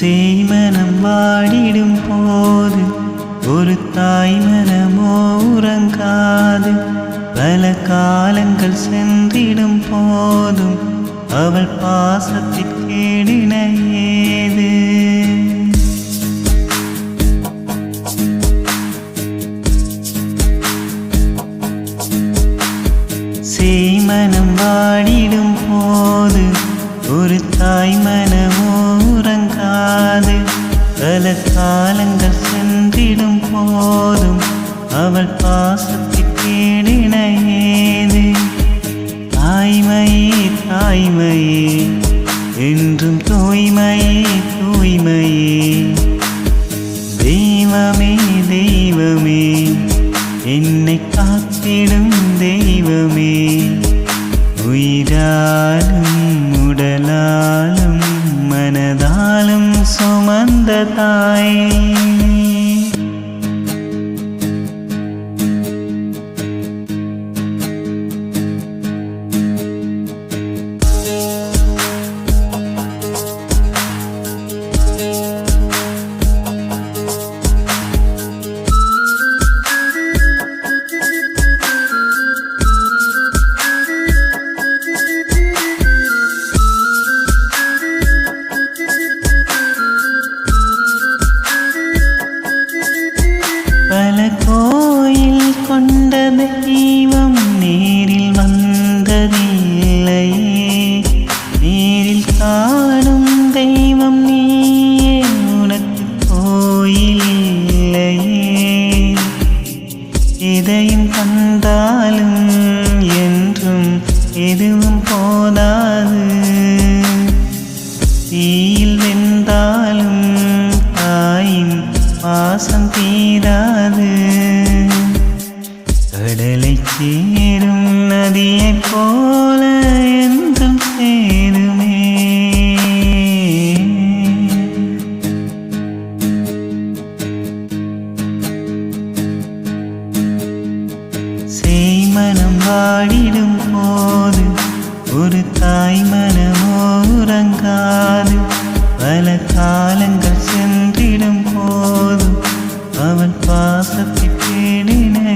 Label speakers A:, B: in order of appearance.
A: சேமனம் வாடிடும் போது ஒரு தாய் மனமோ உறங்காது. பல காலங்கள் சென்றிடும் போதும் அவள் பாசத்திற்கேடின ஏது? செய்மனம் வாடிடும் போது ஒரு தாய் மனமோ காலங்கள் சென்றிடும் போதும் அவள் பாசத்திற்கேடின ஏது தாய்மையே தாய்மையே என்றும் தூய்மையே தூய்மையே தெய்வமே தெய்வமே என்னை காத்திடும் தெய்வமே உயிராலும் सुमंदताएँ। எதையும் தந்தாலும் என்றும் எதுவும் போதாது. தீயில் வெந்தாலும் தாயின் பாசம் தீராது. கடலை சேரும் நதியைப் போல் ஆசை பின்னே